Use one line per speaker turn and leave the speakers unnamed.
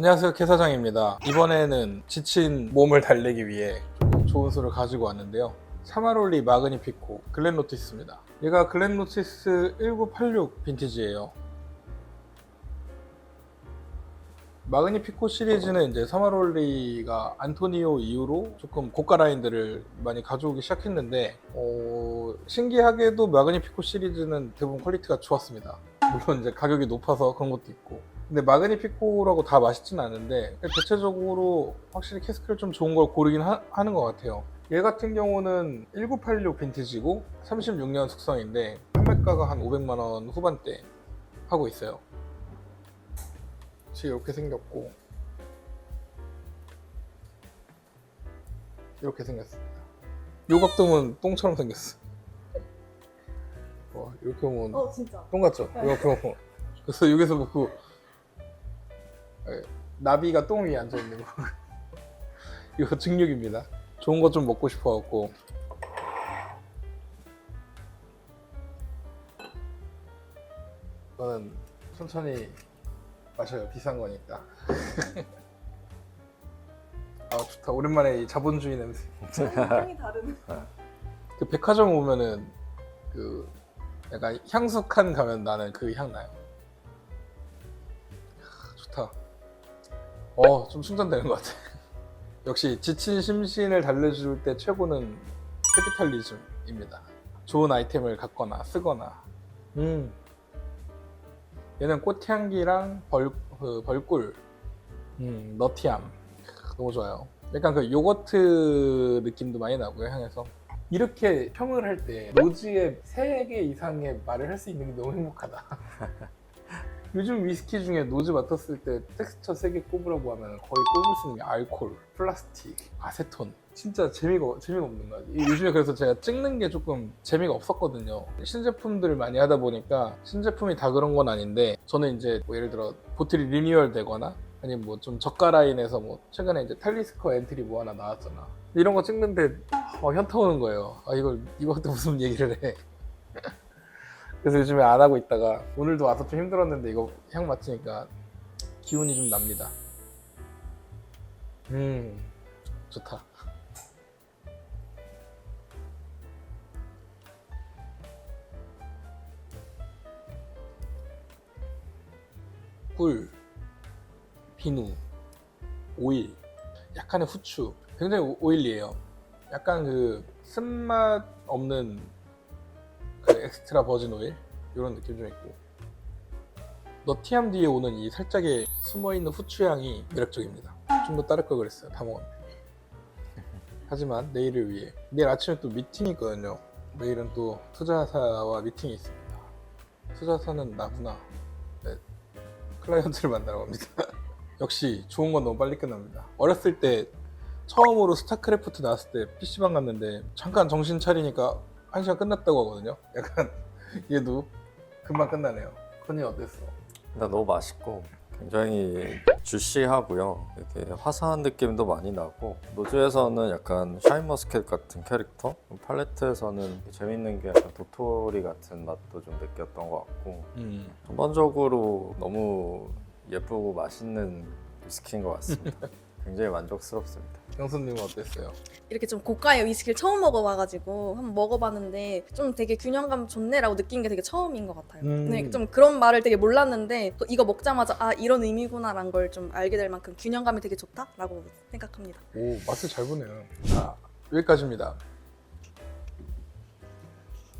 안녕하세요 캐사장입니다. 이번에는 지친 몸을 달래기 위해 좋은 술을 가지고 왔는데요. 사마롤리 마그니피코 글렌노티스입니다. 얘가 글렌노티스 1986 빈티지예요. 마그니피코 시리즈는 이제 사마롤리가 안토니오 이후로 조금 고가 라인들을 많이 가져오기 시작했는데 어, 신기하게도 마그니피코 시리즈는 대부분 퀄리티가 좋았습니다. 물론 이제 가격이 높아서 그런 것도 있고 근데 마그니피코라고 다 맛있진 않은데 대체적으로 확실히 캐스크를 좀 좋은 걸 고르긴 하, 하는 것 같아요 얘 같은 경우는 1986 빈티지고 36년 숙성인데 판매가가 한 500만 원 후반대 하고 있어요 지금 이렇게 생겼고 이렇게 생겼습니다 요 각도면 똥처럼 생겼어 와 이렇게 보면
어.
똥 같죠?
네.
이렇게 보면 그래서 여기서 예, 나비가 똥 위에 앉아 있는 거. 이거 증육입니다. 좋은 거 좀 먹고 싶어 갖고. 이거는 천천히 마셔요. 비싼 거니까. 아 좋다. 오랜만에 이 자본주의 냄새.
향이 다른.
그 백화점 오면은 그 약간 향수 칸 가면 나는 그 향 나요. 아, 좋다. 어, 좀 충전되는 것 같아. 역시 지친 심신을 달래줄 때 최고는 캐피탈리즘입니다. 좋은 아이템을 갖거나 쓰거나. 음. 얘는 꽃향기랑 벌, 그 벌꿀, 음, 너티함. 크, 너무 좋아요. 약간 그 요거트 느낌도 많이 나고요, 향에서. 이렇게 평을 할때 노즈의 3개 이상의 말을 할 수 있는 게 너무 행복하다. 요즘 위스키 중에 노즈 맡았을 때 텍스처 3개 꼽으라고 하면 거의 꼽을 수 있는 게 알콜, 플라스틱, 아세톤. 진짜 재미가, 재미가 없는 거지. 이 요즘에 그래서 제가 찍는 게 조금 재미가 없었거든요. 신제품들을 많이 하다 보니까 신제품이 다 그런 건 아닌데 저는 이제 뭐 예를 들어 보틀이 리뉴얼 되거나 아니면 뭐 좀 저가 라인에서 뭐 최근에 이제 탈리스커 엔트리 뭐 하나 나왔잖아. 이런 거 찍는데 어, 현타 오는 거예요. 아 이걸 이것도 무슨 얘기를 해. 그래서 요즘에 안 하고 있다가 오늘도 와서 좀 힘들었는데 이거 향 맡으니까 기운이 좀 납니다. 음 좋다. 꿀, 비누, 오일, 약간의 후추, 굉장히 오- 오일리해요. 약간 그 쓴맛 없는 그 엑스트라 버진 오일 이런 느낌 좀 있고 너티함 뒤에 오는 이 살짝의 숨어있는 후추 향이 매력적입니다. 좀 더 따를 걸 그랬어요. 다 먹었는데. 하지만 내일을 위해 내일 아침에 또 미팅이 있거든요. 내일은 또 투자사와 미팅이 있습니다. 투자사는 나구나. 네, 클라이언트를 만나러 갑니다. 역시 좋은 건 너무 빨리 끝납니다. 어렸을 때 처음으로 스타크래프트 나왔을 때 PC방 갔는데 잠깐 정신 차리니까 한 시간 끝났다고 하거든요. 약간 얘도 금방 끝나네요. 컨이 어땠어?
일단 너무 맛있고 굉장히 주시하고요. 이렇게 화사한 느낌도 많이 나고 노즈에서는 약간 샤인머스켓 같은 캐릭터, 팔레트에서는 재밌는 게 약간 도토리 같은 맛도 좀 느꼈던 것 같고
음.
전반적으로 너무 예쁘고 맛있는 위스키인 것 같습니다. 굉장히 만족스럽습니다.
형수님은 어땠어요?
이렇게 좀 고가의 위스키를 처음 먹어봐가지고 한번 먹어봤는데 좀 되게 균형감 좋네라고 느낀 게 되게 처음인 것 같아요.
음.
네, 좀 그런 말을 되게 몰랐는데 또 이거 먹자마자 아 이런 의미구나라는 걸좀 알게 될 만큼 균형감이 되게 좋다라고 생각합니다.
오 맛을 잘 보네요. 자 여기까지입니다.